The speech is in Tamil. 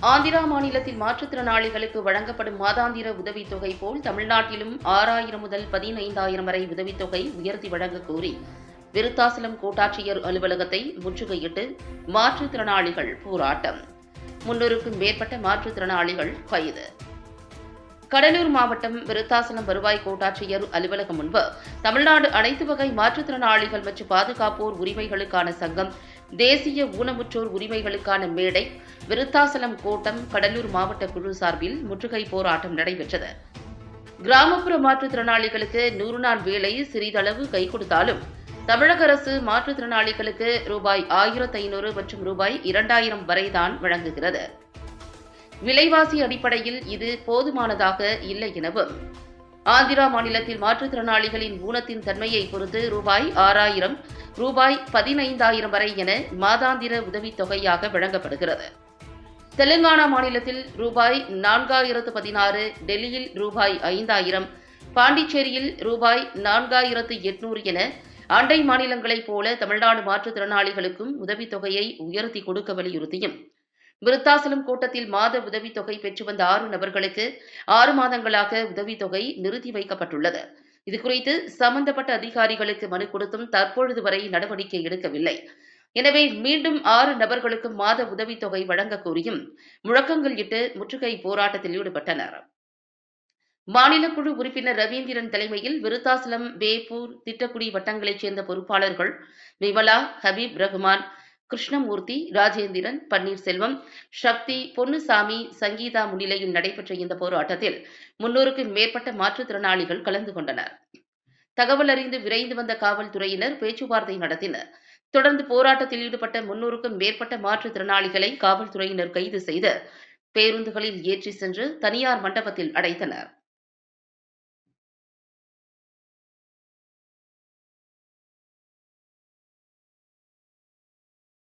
ஆந்திரா மாநிலத்தில் மாற்றுத்திறனாளிகளுக்கு வழங்கப்படும் மாதாந்திர உதவித்தொகை போல் தமிழ்நாட்டிலும் ஆறாயிரம் முதல் பதினைந்தாயிரம் வரை உதவித்தொகை உயர்த்தி வழங்க கோரி விருத்தாசலம் கோட்டாட்சியர் அலுவலகத்தை முற்றுகையிட்டு மாற்றுத்திறனாளிகள் போராட்டம். முன்னூறுக்கும் மேற்பட்ட மாற்றுத்திறனாளிகள் கைது. கடலூர் மாவட்டம் விருத்தாசலம் வருவாய் கோட்டாட்சியர் அலுவலகம் முன்பு தமிழ்நாடு அனைத்து வகை மாற்றுத்திறனாளிகள் மற்றும் பாதுகாப்போர் உரிமைகளுக்கான சங்கம் தேசிய ஊனமுற்றோர் உரிமைகளுக்கான மேடை விருத்தாசலம் கோட்டம் கடலூர் மாவட்ட குழு சார்பில் முற்றுகை போராட்டம் நடைபெற்றது. கிராமப்புற மாற்றுத்திறனாளிகளுக்கு நூறு நாள் வேலை சிறிதளவு கை கொடுத்தாலும் தமிழக அரசு மாற்றுத்திறனாளிகளுக்கு ரூபாய் ஆயிரத்து ஐநூறு மற்றும் ரூபாய் இரண்டாயிரம் வரைதான் வழங்குகிறது. விலைவாசி அடிப்படையில் இது போதுமானதாக இல்லை எனவும். ஆந்திரா மாநிலத்தில் மாற்றுத்திறனாளிகளின் ஊனத்தின் தன்மையை பொறுத்து ரூபாய் ஆறாயிரம் ரூபாய் பதினைந்தாயிரம் வரை என மாதாந்திர உதவித்தொகையாக வழங்கப்படுகிறது. தெலுங்கானா மாநிலத்தில் ரூபாய் நான்காயிரத்து பதினாறு டெல்லியில் ரூபாய் ஐந்தாயிரம் பாண்டிச்சேரியில் ரூபாய் நான்காயிரத்து எட்நூறு என அண்டை மாநிலங்களைப் போல தமிழ்நாடு மாற்றுத்திறனாளிகளுக்கும் உதவித்தொகையை உயர்த்தி கொடுக்க வலியுறுத்தியும். விருத்தாசலம் கூட்டத்தில் மாத உதவித்தொகை பெற்று வந்த ஆறு நபர்களுக்கு ஆறு மாதங்களாக உதவித்தொகை நிறுத்தி வைக்கப்பட்டுள்ளது. இதுகுறித்து சம்பந்தப்பட்ட அதிகாரிகளுக்கு மனு கொடுத்தும் தற்பொழுது வரை நடவடிக்கை எடுக்கவில்லை. எனவே மீண்டும் ஆறு நபர்களுக்கு மாத உதவித்தொகை வழங்க கோரியும் முழக்கங்கள் இட்டு முற்றுகை போராட்டத்தில் ஈடுபட்டனர். மாநில குழு உறுப்பினர் ரவீந்திரன் தலைமையில் விருத்தாசலம் வேப்பூர் திட்டக்குடி வட்டங்களைச் சேர்ந்த பொறுப்பாளர்கள் விமலா ஹபீப் ரஹ்மான் கிருஷ்ணமூர்த்தி ராஜேந்திரன் பன்னீர்செல்வம் சக்தி பொன்னுசாமி சங்கீதா முன்னிலையில் நடைபெற்ற இந்த போராட்டத்தில் முன்னூறுக்கும் மேற்பட்ட மாற்றுத்திறனாளிகள் கலந்து கொண்டனர். தகவல் அறிந்து விரைந்து வந்த காவல்துறையினர் பேச்சுவார்த்தை நடத்தினர். தொடர்ந்து போராட்டத்தில் ஈடுபட்ட முன்னூறுக்கும் மேற்பட்ட மாற்றுத்திறனாளிகளை காவல்துறையினர் கைது செய்து பேருந்துகளில் ஏற்றி சென்று தனியார் மண்டபத்தில் அடைத்தனர்.